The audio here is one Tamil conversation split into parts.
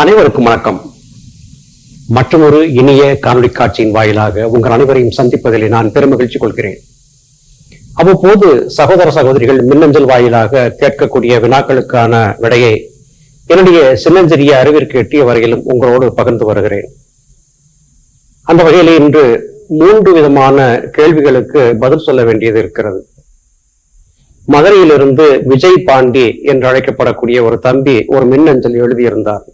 அனைவருக்கும் வணக்கம். மற்றொரு இனிய காணொலி காட்சியின் வாயிலாக உங்கள் அனைவரையும் சந்திப்பதில் நான் பெருமகிழ்ச்சி கொள்கிறேன். அவ்வப்போது சகோதர சகோதரிகள் மின்னஞ்சல் வாயிலாக கேட்கக்கூடிய வினாக்களுக்கான விடையை என்னுடைய சின்னஞ்சிறிய அறிவிற்கு எட்டிய வரையிலும் உங்களோடு பகிர்ந்து வருகிறேன். அந்த வகையில் இன்று மூன்று விதமான கேள்விகளுக்கு பதில் சொல்ல வேண்டியது இருக்கிறது. மதுரையிலிருந்து விஜய் பாண்டி என்று அழைக்கப்படக்கூடிய ஒரு தம்பி ஒரு மின்னஞ்சல் எழுதியிருந்தார்.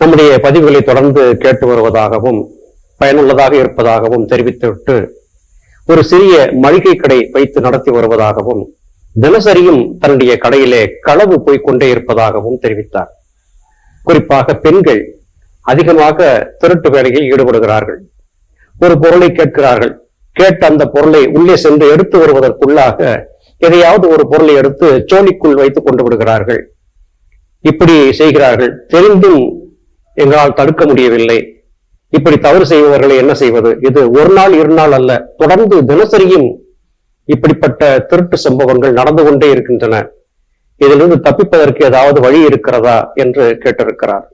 நம்முடைய பதிவுகளை தொடர்ந்து கேட்டு வருவதாகவும் பயனுள்ளதாக இருப்பதாகவும் தெரிவித்துவிட்டு ஒரு சிறிய மளிகை கடை வைத்து நடத்தி வருவதாகவும் தினசரியும் தன்னுடைய கடையிலே களவு போய்க்கொண்டே இருப்பதாகவும் தெரிவித்தார். குறிப்பாக பெண்கள் அதிகமாக திருட்டு வேலையில் ஈடுபடுகிறார்கள். ஒரு பொருளை கேட்கிறார்கள். கேட்ட அந்த பொருளை உள்ளே சென்று எடுத்து வருவதற்குள்ளாக எதையாவது ஒரு பொருளை எடுத்து சோழிக்குள் வைத்துக் கொண்டு விடுகிறார்கள். இப்படி செய்கிறார்கள். தெரிந்தும் எங்களால் தடுக்க முடியவில்லை. இப்படி தவறு செய்பவர்களை என்ன செய்வது? இது ஒரு நாள் இரு நாள் அல்ல. தொடர்ந்து தினசரியும் இப்படிப்பட்ட திருட்டு சம்பவங்கள் நடந்து கொண்டே இருக்கின்றன. இதிலிருந்து தப்பிப்பதற்கு ஏதாவது வழி இருக்கிறதா என்று கேட்டிருக்கிறார்.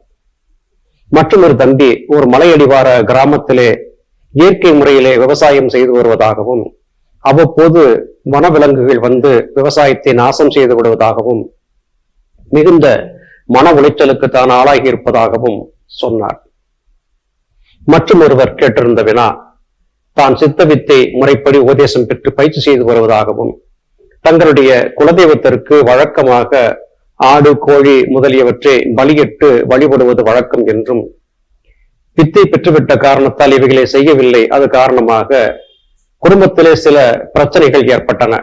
மற்றும் ஒரு தம்பி ஒரு மலையடிவார கிராமத்திலே இயற்கை முறையிலே விவசாயம் செய்து வருவதாகவும் அவ்வப்போது வனவிலங்குகள் வந்து விவசாயத்தை நாசம் செய்து விடுவதாகவும் மிகுந்த மன உளைச்சலுக்கு தான் ஆளாகி இருப்பதாகவும் சொன்னார். மற்றும் ஒருவர் கேட்டிருந்த வினா தான் சித்த வித்தை முறைப்படி உபதேசம் பெற்று பயிற்சி செய்து வருவதாகவும் தங்களுடைய குலதெய்வத்திற்கு வழக்கமாக ஆடு கோழி முதலியவற்றை பலியிட்டு வழிபடுவது வழக்கம் என்றும் வித்தை பெற்றுவிட்ட காரணத்தால் இவைகளை செய்யவில்லை. அது காரணமாக குடும்பத்திலே சில பிரச்சனைகள் ஏற்பட்டன.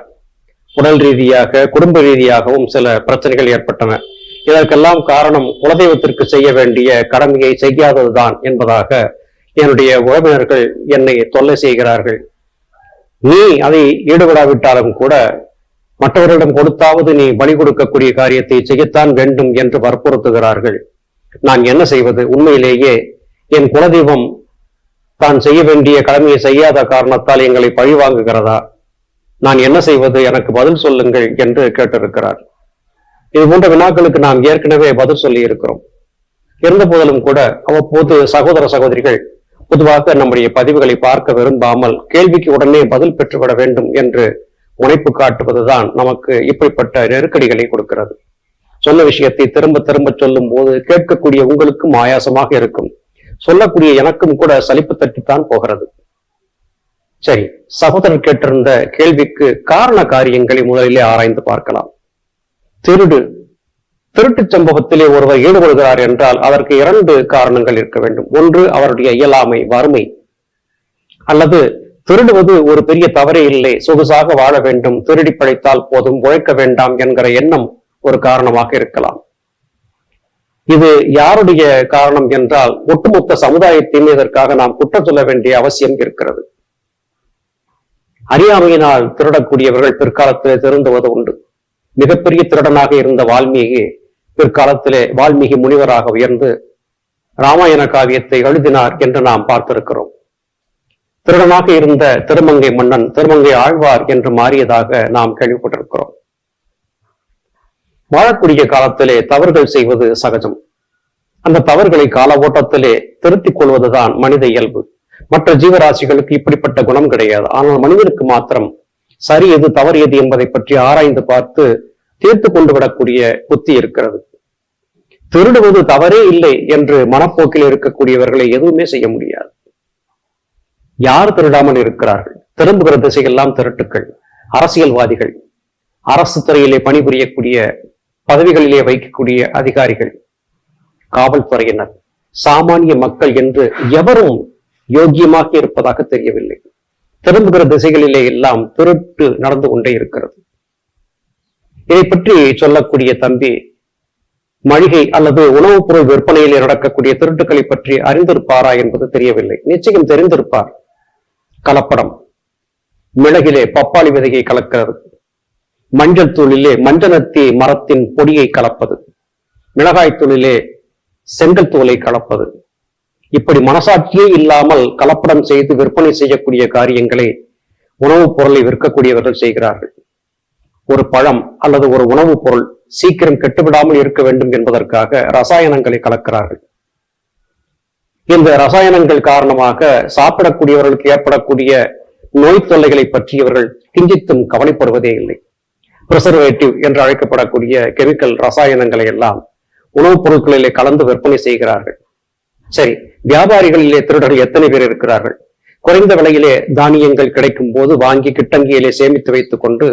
உடல் ரீதியாக குடும்ப ரீதியாகவும் சில பிரச்சனைகள் ஏற்பட்டன. இதற்கெல்லாம் காரணம் குலதெய்வத்திற்கு செய்ய வேண்டிய கடமையை செய்யாததுதான் என்பதாக என்னுடைய உறவினர்கள் என்னை தொல்லை செய்கிறார்கள். நீ அதை ஈடுபடாவிட்டாலும் கூட மற்றவர்களிடம் கொடுத்தாவது நீ பலி கொடுக்கக்கூடிய காரியத்தை செய்யத்தான் வேண்டும் என்று வற்புறுத்துகிறார்கள். நான் என்ன செய்வது? உண்மையிலேயே என் குலதெய்வம் தான் செய்ய வேண்டிய கடமையை செய்யாத காரணத்தால் எங்களை பழி வாங்குகிறதா நான் என்ன செய்வது? எனக்கு பதில் சொல்லுங்கள் என்று கேட்டிருக்கிறார். இது போன்ற வினாக்களுக்கு நாம் ஏற்கனவே பதில் சொல்லி இருக்கிறோம். இருந்த போதிலும் கூட அவ்வப்போது சகோதர சகோதரிகள் பொதுவாக நம்முடைய பதிவுகளை பார்க்க விரும்பாமல் கேள்விக்கு உடனே பதில் பெற்றுவிட வேண்டும் என்று முனைப்பு காட்டுவதுதான் நமக்கு இப்படிப்பட்ட நெருக்கடிகளை கொடுக்கிறது. சொன்ன விஷயத்தை திரும்ப திரும்ப சொல்லும் போது கேட்கக்கூடிய உங்களுக்கும் ஆயாசமாக இருக்கும். சொல்லக்கூடிய எனக்கும் கூட சலிப்பு தட்டித்தான் போகிறது. சரி சகோதரர் கேட்டிருந்த கேள்விக்கு காரண காரியங்களை முதலிலே ஆராய்ந்து பார்க்கலாம். திருடு. திருட்டுச் சம்பவத்திலே ஒருவர் ஈடுபடுகிறார் என்றால் அதற்கு இரண்டு காரணங்கள் இருக்க வேண்டும். ஒன்று அவருடைய இயலாமை வறுமை. அல்லது திருடுவது ஒரு பெரிய தவறே இல்லை. சொகுசாக வாழ வேண்டும். திருடி படைத்தால் போதும். உழைக்க வேண்டாம் என்கிற எண்ணம் ஒரு காரணமாக இருக்கலாம். இது யாருடைய காரணம் என்றால் ஒட்டுமொத்த சமுதாயத்தின் இதற்காக நாம் குற்றம் சொல்ல வேண்டிய அவசியம் இருக்கிறது. அறியாமையினால் திருடக்கூடியவர்கள் பிற்காலத்திலே திருந்துவது உண்டு. மிகப்பெரிய திருடனாக இருந்த வால்மீகி பிற்காலத்திலே வால்மீகி முனிவராக உயர்ந்து ராமாயண காவியத்தை எழுதினார் என்று நாம் பார்த்திருக்கிறோம். திருடனாக இருந்த திருமங்கை மன்னன் திருமங்கை ஆழ்வார் என்று மாறியதாக நாம் கேள்விப்பட்டிருக்கிறோம். வாழக்கூடிய காலத்திலே தவறுகள் செய்வது சகஜம். அந்த தவறுகளை கால ஓட்டத்திலே திருத்திக் கொள்வதுதான் மனித இயல்பு. மற்ற ஜீவராசிகளுக்கு இப்படிப்பட்ட குணம் கிடையாது. ஆனால் மனிதனுக்கு மாத்திரம் சரி எது தவறு எது என்பதை பற்றி ஆராய்ந்து பார்த்து தீர்த்து கொண்டு விடக்கூடிய புத்தி இருக்கிறது. திருடுவது தவறே இல்லை என்று மனப்போக்கில் இருக்கக்கூடியவர்களை எதுவுமே செய்ய முடியாது. யார் திருடாமல் இருக்கிறார்கள்? திரும்புகிற திசையெல்லாம் திருட்டுக்கள் அரசியல்வாதிகள் அரசு துறையிலே பணிபுரியக்கூடிய பதவிகளிலே வைக்கக்கூடிய அதிகாரிகள் காவல்துறையினர் சாமானிய மக்கள் என்று எவரும் யோக்கியமாக இருப்பதாக தெரியவில்லை. திரும்புகிற திசைகளிலே எல்லாம் திருட்டு நடந்து கொண்டே இருக்கிறது. இதை பற்றி சொல்லக்கூடிய தம்பி மளிகை அல்லது உணவுப் பொருள் விற்பனையிலே நடக்கக்கூடிய திருட்டுக்களை பற்றி அறிந்திருப்பாரா என்பது தெரியவில்லை. நிச்சயம் தெரிந்திருப்பார். கலப்படம். மிளகிலே பப்பாளி விதையை கலக்கிறது. மஞ்சள் தூளிலே மஞ்சனத்தி மரத்தின் பொடியை கலப்பது. மிளகாய் தூளிலே செங்கல் தூளை கலப்பது. இப்படி மனசாட்சியே இல்லாமல் கலப்படம் செய்து விற்பனை செய்யக்கூடிய காரியங்களை உணவுப் பொருளை விற்கக்கூடியவர்கள் செய்கிறார்கள். ஒரு பழம் அல்லது ஒரு உணவுப் பொருள் சீக்கிரம் கெட்டுவிடாமல் இருக்க வேண்டும் என்பதற்காக ரசாயனங்களை கலக்கிறார்கள். இந்த ரசாயனங்கள் காரணமாக சாப்பிடக்கூடியவர்களுக்கு ஏற்படக்கூடிய நோய் தொல்லைகளை பற்றி இவர்கள் கிஞ்சித்தும் கவலைப்படுவதே இல்லை. பிரிசர்வேட்டிவ் என்று அழைக்கப்படக்கூடிய கெமிக்கல் ரசாயனங்களை எல்லாம் உணவுப் பொருட்களிலே கலந்து விற்பனை செய்கிறார்கள். சரி வியாபாரிகளிலே திருடர்கள் எத்தனை பேர் இருக்கிறார்கள்? குறைந்த விலையிலே தானியங்கள் கிடைக்கும் போது வாங்கி கிட்டங்கியிலே சேமித்து வைத்துக் கொண்டு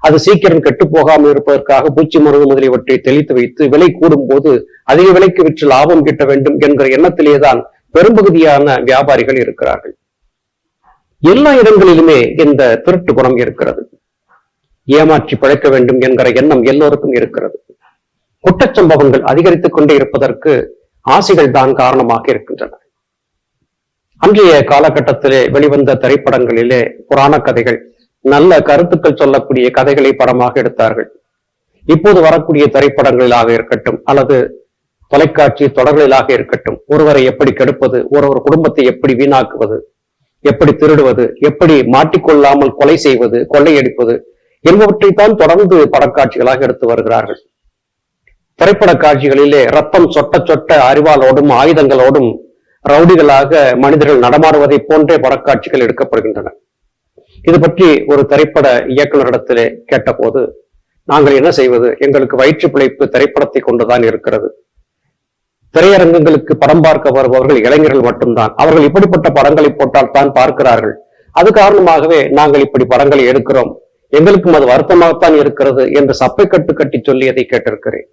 அது சீக்கிரம் கெட்டு போகாமல் இருப்பதற்காக பூச்சி மருந்து முதலியவற்றை தெளித்து வைத்து விலை கூடும் போது அதிக விலைக்கு விற்று லாபம் கிட்ட வேண்டும் என்கிற எண்ணத்திலேதான் பெரும்பகுதியான வியாபாரிகள் இருக்கிறார்கள். எல்லா இடங்களிலுமே இந்த திருட்டு குணம் இருக்கிறது. ஏமாற்றி பிழைக்க வேண்டும் என்கிற எண்ணம் எல்லோருக்கும் இருக்கிறது. குற்றச்சம்பவங்கள் அதிகரித்துக் கொண்டே இருப்பதற்கு ஆசைகள் தான் காரணமாக இருக்கின்றன. அன்றைய காலகட்டத்திலே வெளிவந்த திரைப்படங்களிலே புராண கதைகள் நல்ல கருத்துக்கள் சொல்லக்கூடிய கதைகளை படமாக எடுத்தார்கள். இப்போது வரக்கூடிய திரைப்படங்களிலாக இருக்கட்டும் அல்லது தொலைக்காட்சி தொடர்களிலாக இருக்கட்டும் ஒருவரை எப்படி கெடுப்பது ஒரு ஒரு குடும்பத்தை எப்படி வீணாக்குவது எப்படி திருடுவது எப்படி மாட்டிக்கொள்ளாமல் கொலை செய்வது கொள்ளையடிப்பது என்பவற்றைத்தான் தொடர்ந்து படக்காட்சிகளாக எடுத்து வருகிறார்கள். திரைப்பட காட்சிகளிலே ரத்தம் சொட்ட சொட்ட அறிவாலோடும் ஆயுதங்களோடும் ரவுடிகளாக மனிதர்கள் நடமாடுவதை போன்றே படக்காட்சிகள் எடுக்கப்படுகின்றன. இது பற்றி ஒரு திரைப்பட இயக்குநரிடத்திலே கேட்டபோது நாங்கள் என்ன செய்வது? எங்களுக்கு வயிற்று பிழைப்பு திரைப்படத்தை கொண்டுதான் இருக்கிறது. திரையரங்கங்களுக்கு படம் பார்க்க வருபவர்கள் இளைஞர்கள் மட்டும்தான். அவர்கள் இப்படிப்பட்ட படங்களை போட்டால் தான் பார்க்கிறார்கள். அது காரணமாகவே நாங்கள் இப்படி படங்களை எடுக்கிறோம். எங்களுக்கும் அது வருத்தமாகத்தான் இருக்கிறது என்று சப்பை கட்டு கட்டி சொல்லியதை கேட்டிருக்கிறேன்.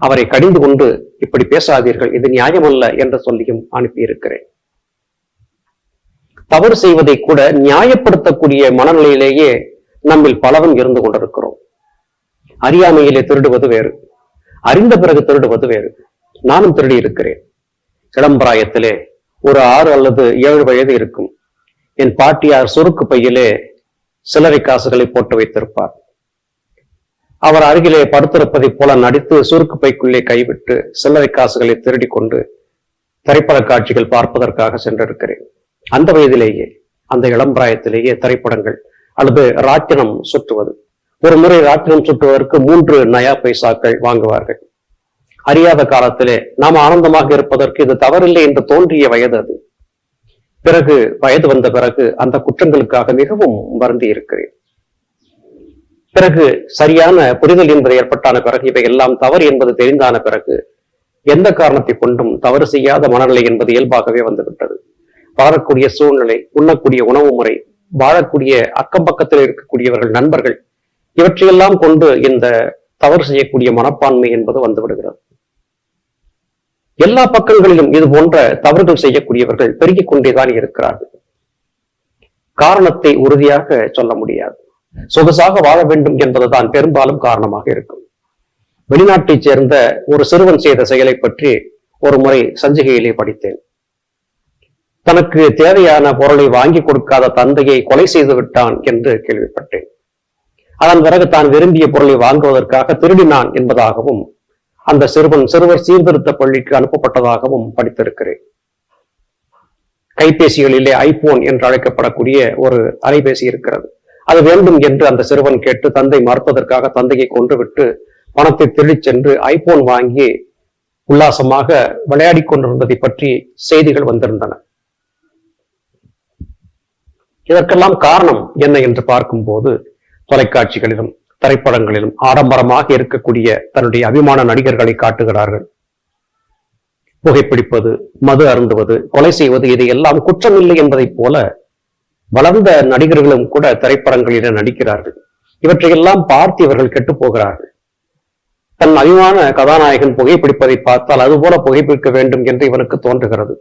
அவரை கடிந்து கொண்டு இப்படி பேசாதீர்கள் இது நியாயமல்ல என்ற சொல்லியும் அனுப்பியிருக்கிறேன். தவறு செய்வதை கூட நியாயப்படுத்தக்கூடிய மனநிலையிலேயே நம்மில் பலவும் இருந்து கொண்டிருக்கிறோம். அறியாமையிலே திருடுவது வேறு அறிந்த பிறகு திருடுவது வேறு. நானும் திருடி இருக்கிறேன். இளம்பிராயத்திலே ஒரு ஆறு அல்லது ஏழு வயது இருக்கும். என் பாட்டியார் சுருக்கு பையிலே சில்லறை காசுகளை போட்டு வைத்திருப்பார். அவர் அருகிலே படுத்திருப்பதைப் போல நடித்து சுருக்கு பைக்குள்ளே கைவிட்டு சில்லறை காசுகளை திருடி கொண்டு திரைப்பட காட்சிகள் பார்ப்பதற்காக சென்றிருக்கிறேன். அந்த வயதிலேயே அந்த இளம்பிராயத்திலேயே திரைப்படங்கள் அல்லது ராட்டினம் சுற்றுவது. ஒரு முறை ராட்டினம் சுற்றுவதற்கு மூன்று நயா பைசாக்கள் வாங்குவார்கள். அறியாத காலத்திலே நாம் ஆனந்தமாக இருப்பதற்கு இது தவறில்லை என்று தோன்றிய வயது அது. பிறகு வயது வந்த பிறகு அந்த குற்றங்களுக்காக மிகவும் வருந்தி இருக்கிறேன் பிறகு சரியான புரிதல் என்பது ஏற்பட்டான பிறகு இவை எல்லாம் தவறு என்பது தெரிந்தான பிறகு எந்த காரணத்தை கொண்டும் தவறு செய்யாத மனநிலை என்பது இயல்பாகவே வந்துவிட்டது. வளரக்கூடிய சூழ்நிலை உண்ணக்கூடிய உணவு முறை வாழக்கூடிய அக்கம் பக்கத்தில் இருக்கக்கூடியவர்கள் நண்பர்கள் இவற்றையெல்லாம் கொண்டு இந்த தவறு செய்யக்கூடிய மனப்பான்மை என்பது வந்துவிடுகிறது. எல்லா பக்கங்களிலும் இது போன்ற தவறுகள் செய்யக்கூடியவர்கள் பெருகிக் கொண்டேதான் இருக்கிறார்கள். காரணத்தை உறுதியாக சொல்ல முடியாது. சொகுசாக வாழ வேண்டும் என்பதுதான் பெரும்பாலும் காரணமாக இருக்கும். வெளிநாட்டைச் சேர்ந்த ஒரு சிறுவன் செய்த செயலை பற்றி ஒரு முறை சஞ்சிகையிலே படித்தேன். தனக்கு தேவையான பொருளை வாங்கி கொடுக்காத தந்தையை கொலை செய்து விட்டான் என்று கேள்விப்பட்டேன். அதன் பிறகு தான் விரும்பிய பொருளை வாங்குவதற்காக திருடினான் என்பதாகவும் அந்த சிறுவன் சிறுவர் சீர்திருத்த பள்ளிக்கு அனுப்பப்பட்டதாகவும் படித்திருக்கிறேன். கைபேசிகளிலே ஐபோன் என்று அழைக்கப்படக்கூடிய ஒரு அலைபேசி இருக்கிறது. அது வேண்டும் என்று அந்த சிறுவன் கேட்டு தந்தை மறுப்பதற்காக தந்தையை கொன்றுவிட்டு பணத்தை திருடிச் சென்று ஐபோன் வாங்கி உல்லாசமாக விளையாடி கொண்டிருந்ததை பற்றி செய்திகள் வந்திருந்தன. இதற்கெல்லாம் காரணம் என்ன என்று பார்க்கும்போது தொலைக்காட்சிகளிலும் திரைப்படங்களிலும் ஆடம்பரமாக இருக்கக்கூடிய தன்னுடைய அபிமான நடிகர்களை காட்டுகிறார்கள். புகைப்பிடிப்பது மது அருந்துவது கொலை செய்வது இது எல்லாம் குற்றமில்லை என்பதைப் போல வளர்ந்த நடிகர்களும் கூட திரைப்படங்களில நடிக்கிறார்கள். இவற்றையெல்லாம் பார்த்து இவர்கள் கெட்டு போகிறார்கள். தன் அபிமான கதாநாயகன் புகைப்பிடிப்பதை பார்த்தால் அதுபோல புகைப்பிடிக்க வேண்டும் என்று இவனுக்கு தோன்றுகிறது.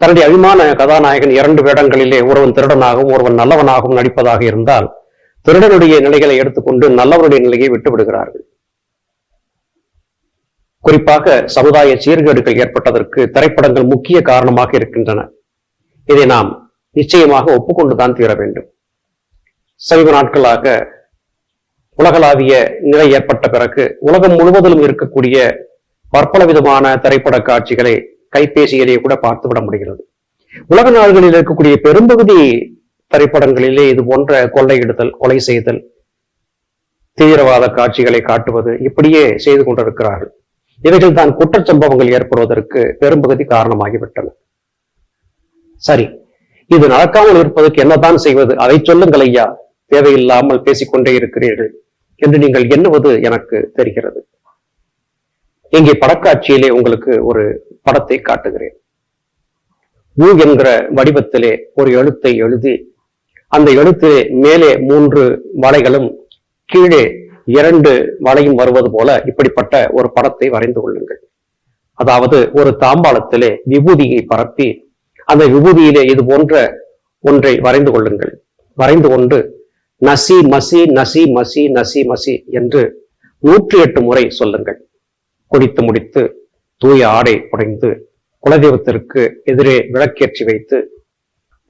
தன்னுடைய அபிமான கதாநாயகன் இரண்டு வேடங்களிலே ஒருவன் திருடனாகவும் ஒருவன் நல்லவனாகவும் நடிப்பதாக இருந்தால் திருடனுடைய நிலைகளை எடுத்துக்கொண்டு நல்லவனுடைய நிலையை விட்டுவிடுகிறார்கள் குறிப்பாக சமுதாய சீர்கேடுகள் ஏற்பட்டதற்கு திரைப்படங்கள் முக்கிய காரணமாக இருக்கின்றன. இதை நாம் நிச்சயமாக ஒப்புக்கொண்டுதான் தீர வேண்டும். சமீப நாட்களாக உலகளாவிய நிலை ஏற்பட்ட பிறகு உலகம் முழுவதிலும் இருக்கக்கூடிய பற்பல விதமான திரைப்பட காட்சிகளை கைபேசியிலேயே கூட பார்த்துவிட முடிகிறது. உலக நாடுகளில் இருக்கக்கூடிய பெரும்பகுதி திரைப்படங்களிலே இது போன்ற கொள்ளையிடுதல் கொலை செய்தல் தீவிரவாத காட்சிகளை காட்டுவது இப்படியே செய்து கொண்டிருக்கிறார்கள். இவைகள் தான் குற்றச்சம்பவங்கள் ஏற்படுவதற்கு பெரும்பகுதி காரணமாகிவிட்டன. சரி இது நடக்காமல் இருப்பதற்கு என்னதான் செய்வது? அதை சொல்லுங்கள் ஐயா. தேவையில்லாமல் பேசிக்கொண்டே இருக்கிறீர்கள் என்று நீங்கள் எண்ணுவது எனக்கு தெரிகிறது. இங்கே படக்காட்சியிலே உங்களுக்கு ஒரு படத்தை காட்டுகிறேன். ஊ என்கிற வடிவத்திலே ஒரு எழுத்தை எழுதி அந்த எழுத்திலே மேலே மூன்று வலைகளும் கீழே இரண்டு வலையும் வருவது போல இப்படிப்பட்ட ஒரு படத்தை வரைந்து கொள்ளுங்கள். அதாவது ஒரு தாம்பாளத்திலே விபூதியை பரப்பி அந்த விபூதியிலே இது போன்ற ஒன்றை வரைந்து கொள்ளுங்கள். வரைந்து கொண்டு நசி மசி நசி மசி நசி மசி என்று நூற்றி எட்டு முறை சொல்லுங்கள். குடித்து முடித்து தூய ஆடை உடைந்து குலதெய்வத்திற்கு எதிரே விளக்கேற்றி வைத்து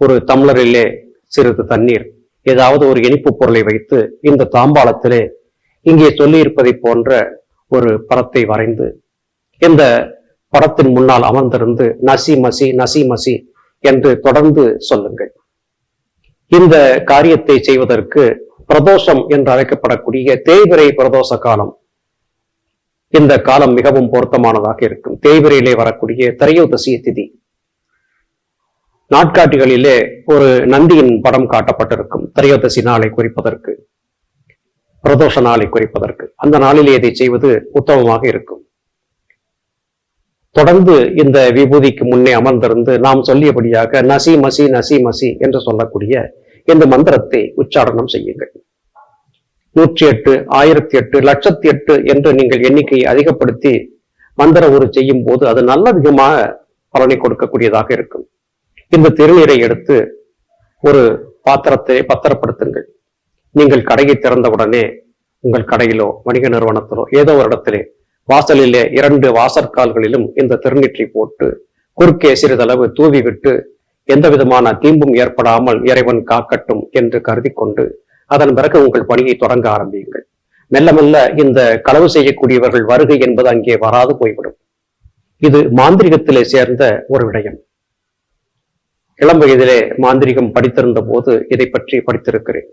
ஒரு தம்ளரிலே சிறிது தண்ணீர் ஏதாவது ஒரு இனிப்பு பொருளை வைத்து இந்த தாம்பாளத்திலே இங்கே சொல்லியிருப்பதை போன்ற ஒரு படத்தை வரைந்து இந்த படத்தின் முன்னால் அமர்ந்திருந்து நசி மசி நசி மசி என்று தொடர்ந்து சொல்லுங்கள். இந்த காரியத்தை செய்வதற்கு பிரதோஷம் என்று அழைக்கப்படக்கூடிய தேய்பிரை பிரதோஷ காலம் இந்த காலம் மிகவும் பொருத்தமானதாக இருக்கும். தேய்பிரையிலே வரக்கூடிய திரையோதசி திதி. நாட்காட்டிகளிலே ஒரு நந்தியின் படம் காட்டப்பட்டிருக்கும். திரையோதசி நாளை குறிப்பதற்கு பிரதோஷ நாளை குறிப்பதற்கு. அந்த நாளிலே இதை செய்வது உத்தமமாக இருக்கும். தொடர்ந்து இந்த விபூதிக்கு முன்னே அமர்ந்திருந்து நாம் சொல்லியபடியாக நசி மசி நசி மசி என்று சொல்லக்கூடிய இந்த மந்திரத்தை உச்சாரணம் செய்யுங்கள். நூற்றி எட்டு ஆயிரத்தி எட்டு லட்சத்தி எட்டு என்று நீங்கள் எண்ணிக்கையை அதிகப்படுத்தி மந்திர ஒரு செய்யும் போது அது நல்ல விதமாக பலனை கொடுக்கக்கூடியதாக இருக்கும். இந்த திருநீரை எடுத்து ஒரு பாத்திரத்தை பத்திரப்படுத்துங்கள். நீங்கள் கடையை திறந்தவுடனே உங்கள் கடையிலோ வணிக நிறுவனத்திலோ ஏதோ ஒரு இடத்திலே வாசலிலே இரண்டு வாசற்கால்களிலும் இந்த திருநீற்றி போட்டு குறுக்கே சிறிதளவு தூவிவிட்டு எந்த விதமான தீம்பும் ஏற்படாமல் இறைவன் காக்கட்டும் என்று கருதி கொண்டு அதன் பிறகு உங்கள் பணியை தொடங்க ஆரம்பியுங்கள். மெல்ல மெல்ல இந்த களவு செய்யக்கூடியவர்கள் வருகை என்பது அங்கே வராது போய்விடும். இது மாந்திரிகத்திலே சேர்ந்த ஒரு விடயம். இளம் வயதிலே மாந்திரிகம் படித்திருந்த போது இதை பற்றி படித்திருக்கிறேன்.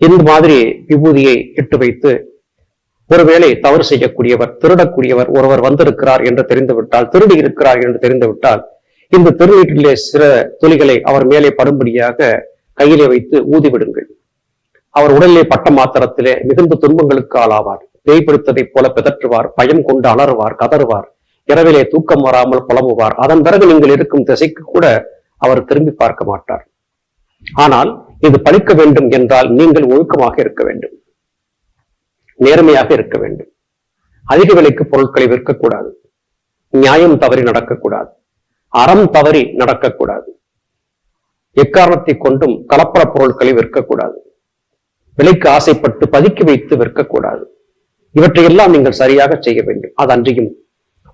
இந்த மாதிரி விபூதியை இட்டு வைத்து ஒருவேளை தவறு செய்யக்கூடியவர் திருடக்கூடியவர் ஒருவர் வந்திருக்கிறார் என்று தெரிந்துவிட்டால் திருடி இருக்கிறார் என்று தெரிந்துவிட்டால் இந்த திருநீட்டிலே சில துளிகளை அவர் மேலே படும்படியாக கையிலே வைத்து ஊதிவிடுங்கள். அவர் உடலிலே பட்ட மாத்திரத்திலே மிகுந்த துன்பங்களுக்கு ஆளாவார். பேய் பிடித்ததைப் போல பிதற்றுவார் பயம் கொண்டு அலறுவார் கதறுவார். இரவிலே தூக்கம் வராமல் புலம்புவார். அதன் பிறகு நீங்கள் இருக்கும் திசைக்கு கூட அவர் திரும்பி பார்க்க மாட்டார். ஆனால் இது பழிக்க வேண்டும் என்றால் நீங்கள் ஒழுக்கமாக இருக்க வேண்டும். நேர்மையாக இருக்க வேண்டும். அதிக விலைக்கு பொருட்களை விற்கக்கூடாது. நியாயம் தவறி நடக்கக்கூடாது. அறம் தவறி நடக்கக்கூடாது. எக்காரணத்தை கொண்டும் கலப்பட பொருட்களை விற்கக்கூடாது. விலைக்கு ஆசைப்பட்டு பதுக்கி வைத்து விற்கக்கூடாது. இவற்றையெல்லாம் நீங்கள் சரியாக செய்ய வேண்டும். அது அன்றியும்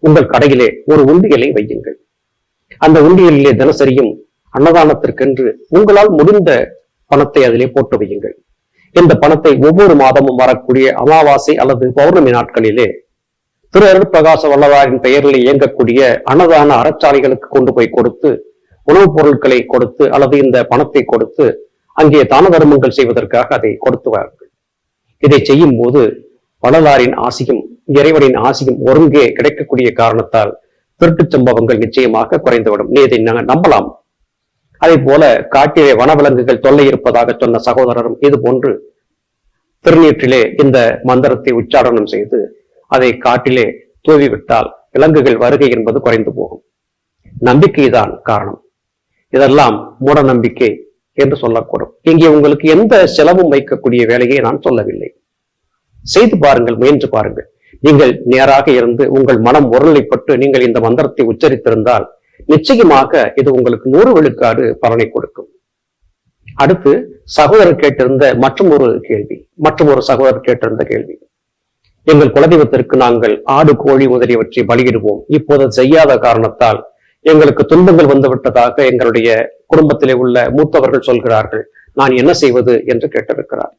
உங்கள் கடையிலே ஒரு உண்டியலை வையுங்கள். அந்த உண்டியலிலே தினசரியும் அன்னதானத்திற்கென்று உங்களால் முடிந்த பணத்தை அதிலே போட்டு வையுங்கள். இந்த பணத்தை ஒவ்வொரு மாதமும் வரக்கூடிய அமாவாசை அல்லது பௌர்ணமி நாட்களிலே திரு அருட்பிரகாச வல்லவாரின் பெயரில் இயங்கக்கூடிய அன்னதான அறச்சாலைகளுக்கு கொண்டு போய் கொடுத்து உணவுப் பொருட்களை கொடுத்து அல்லது இந்த பணத்தை கொடுத்து அங்கே தான தர்மங்கள் செய்வதற்காக அதை கொடுத்துவார்கள் இதை செய்யும் போது வள்ளலாரின் ஆசியும் இறைவனின் ஆசியும் ஒருங்கே கிடைக்கக்கூடிய காரணத்தால் திருட்டுச் சம்பவங்கள் நிச்சயமாக குறைந்துவிடும். நீ இதை நாங்கள் நம்பலாம். அதே போல காட்டிலே வனவிலங்குகள் தொல்லை இருப்பதாக சொன்ன சகோதரரும் இது போன்று திருநீற்றிலே இந்த மந்திரத்தை உச்சாரணம் செய்து அதை காட்டிலே தூவிவிட்டால் விலங்குகள் வருகை என்பது குறைந்து போகும். நம்பிக்கைதான் காரணம். இதெல்லாம் மூட நம்பிக்கை என்று சொல்லக்கூடும். இங்கே உங்களுக்கு எந்த செலவும் வைக்கக்கூடிய வேலையை நான் சொல்லவில்லை. செய்து பாருங்கள் முயன்று பாருங்கள். நீங்கள் நேராக இருந்து உங்கள் மனம் ஒருநிலைப்பட்டு நீங்கள் இந்த மந்திரத்தை உச்சரித்திருந்தால் நிச்சயமாக இது உங்களுக்கு நூறு விழுக்காடு பலனை கொடுக்கும். அடுத்து சகோதரர் கேட்டிருந்த மற்றும் ஒரு கேள்வி மற்றும் ஒரு சகோதரர் கேட்டிருந்த கேள்வி. எங்கள் குலதெய்வத்திற்கு நாங்கள் ஆடு கோழி முதலியவற்றை பலியிடுவோம். இப்போது செய்யாத காரணத்தால் எங்களுக்கு துன்பங்கள் வந்துவிட்டதாக எங்களுடைய குடும்பத்திலே உள்ள மூத்தவர்கள் சொல்கிறார்கள். நான் என்ன செய்வது என்று கேட்டிருக்கிறார்.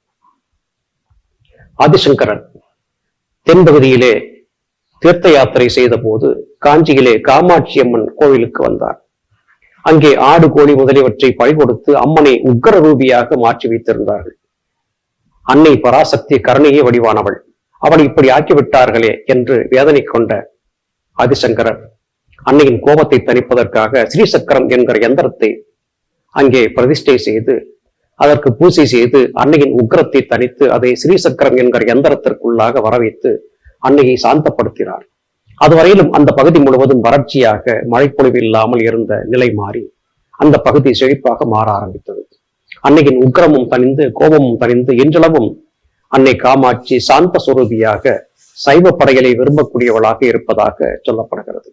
ஆதிசங்கரன் தென்பகுதியிலே தீர்த்த யாத்திரை செய்த போது காஞ்சியிலே காமாட்சி அம்மன் கோவிலுக்கு வந்தார். அங்கே ஆடு கோழி முதலியவற்றை பழி கொடுத்து அம்மனை உக்கர ரூபியாக மாற்றி வைத்திருந்தார்கள். அன்னை பராசக்தி கருணையே வடிவானவள். அவளை இப்படி ஆக்கிவிட்டார்களே என்று வேதனை கொண்ட ஆதிசங்கரர் அன்னையின் கோபத்தை தணிப்பதற்காக ஸ்ரீசக்கரம் என்கிற எந்திரத்தை அங்கே பிரதிஷ்டை செய்து அதற்கு பூசை செய்து அன்னையின் உக்கிரத்தை தணித்து அதை ஸ்ரீசக்கரம் என்கிற எந்திரத்திற்குள்ளாக வரவைத்து அன்னையை சாந்தப்படுத்தினார். அதுவரையிலும் அந்த பகுதி முழுவதும் வறட்சியாக மழைப்பொழிவு இல்லாமல் இருந்த நிலை மாறி அந்த பகுதி செழிப்பாக மாற ஆரம்பித்தது. அன்னையின் உக்கிரமும் தனிந்து கோபமும் தணிந்து என்றளவும் அன்னை காமாட்சி சாந்த சுரூபியாக சைவ படைகளை விரும்பக்கூடியவளாக இருப்பதாக சொல்லப்படுகிறது.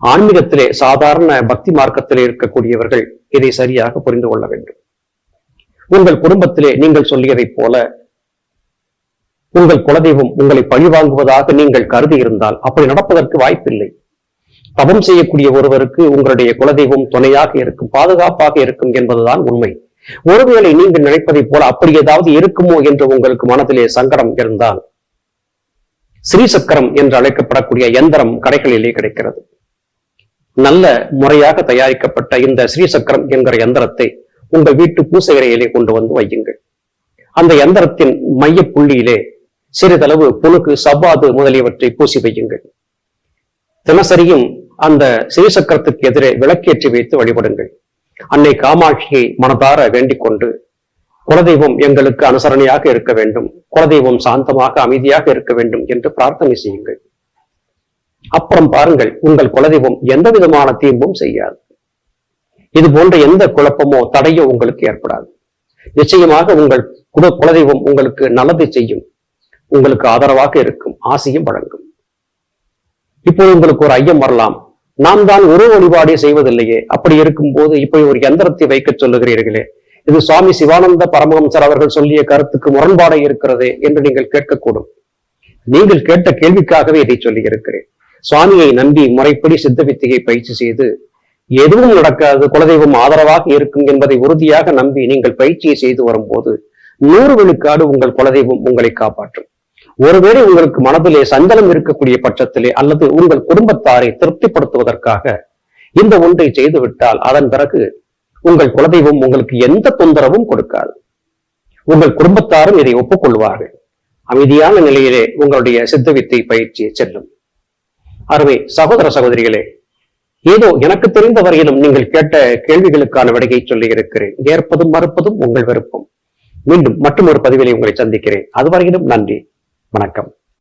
ஆன்மீகத்திலே சாதாரண பக்தி மார்க்கத்திலே இருக்கக்கூடியவர்கள் இதை சரியாக புரிந்து கொள்ள வேண்டும். உங்கள் குடும்பத்திலே நீங்கள் சொல்லியதைப் போல உங்கள் குலதெய்வம் உங்களை பழிவாங்குவதாக நீங்கள் கருதி இருந்தால் அப்படி நடப்பதற்கு வாய்ப்பில்லை. தவம் செய்யக்கூடிய ஒருவருக்கு உங்களுடைய குலதெய்வம் துணையாக இருக்கும் பாதுகாப்பாக இருக்கும் என்பதுதான் உண்மை. ஒருவேளை நீங்கள் நினைப்பதைப் போல அப்படி ஏதாவது இருக்குமோ என்று உங்களுக்கு மனதிலே சங்கடம் இருந்தால் ஸ்ரீசக்கரம் என்று அழைக்கப்படக்கூடிய எந்திரம் கடைகளிலே கிடைக்கிறது. நல்ல முறையாக தயாரிக்கப்பட்ட இந்த ஸ்ரீசக்கரம் என்கிற எந்திரத்தை உங்கள் வீட்டு பூசையறையிலே கொண்டு வந்து வையுங்கள். அந்த எந்திரத்தின் மைய புள்ளியிலே சிறிதளவு புனுக்கு சவ்வாது முதலியவற்றை பூசி வையுங்கள். தினசரியும் அந்த சிறுசக்கரத்துக்கு எதிரே விளக்கேற்றி வைத்து வழிபடுங்கள். அன்னை காமாட்சியை மனதார வேண்டிக் கொண்டு குலதெய்வம் எங்களுக்கு அனுசரணையாக இருக்க வேண்டும் குலதெய்வம் சாந்தமாக அமைதியாக இருக்க வேண்டும் என்று பிரார்த்தனை செய்யுங்கள். அப்புறம் பாருங்கள் உங்கள் குலதெய்வம் எந்த விதமான தீம்பும் செய்யாது. இது போன்ற எந்த குழப்பமோ தடையோ உங்களுக்கு ஏற்படாது. நிச்சயமாக உங்கள் குல குலதெய்வம் உங்களுக்கு நல்லதை செய்யும். உங்களுக்கு ஆதரவாக இருக்கும் ஆசையும் வழங்கும். இப்போது உங்களுக்கு ஒரு ஐயம் வரலாம். நாம் தான் ஒரு வழிபாடே செய்வதில்லையே. அப்படி இருக்கும்போது இப்படி ஒரு யந்திரத்தை வைக்க சொல்லுகிறீர்களே. இது சுவாமி சிவானந்த பரமஹம்சர் அவர்கள் சொல்லிய கருத்துக்கு முரண்பாடே இருக்கிறதே என்று நீங்கள் கேட்கக்கூடும். நீங்கள் கேட்ட கேள்விக்காகவே இதை சொல்லி இருக்கிறேன் சுவாமியை நம்பி முறைப்படி சித்த வித்தியை பயிற்சி செய்து எதுவும் நடக்காது குலதெய்வம் ஆதரவாக இருக்கும் என்பதை உறுதியாக நம்பி நீங்கள் பயிற்சியை செய்து வரும்போது நூறு விழுக்காடு உங்கள் குலதெய்வம் உங்களை காப்பாற்றும். ஒருவேளை உங்களுக்கு மனதிலே சஞ்சலம் இருக்கக்கூடிய பட்சத்திலே அல்லது உங்கள் குடும்பத்தாரை திருப்திப்படுத்துவதற்காக இந்த ஒன்றை செய்துவிட்டால் அதன் பிறகு உங்கள் குலதெய்வம் உங்களுக்கு எந்த தொந்தரவும் கொடுக்காது. உங்கள் குடும்பத்தாரும் இதை ஒப்புக்கொள்வார்கள். அமைதியான நிலையிலே உங்களுடைய சித்தவித்தை பயிற்சி செல்லும். அருமை சகோதர சகோதரிகளே ஏதோ எனக்கு தெரிந்த வரையிலும் நீங்கள் கேட்ட கேள்விகளுக்கான விடையை சொல்லி இருக்கிறேன். ஏற்பதும் மறுப்பதும் உங்கள் விருப்பம். மீண்டும் மற்றும் ஒரு உங்களை சந்திக்கிறேன். அதுவரையிலும் நன்றி. வணக்கம்.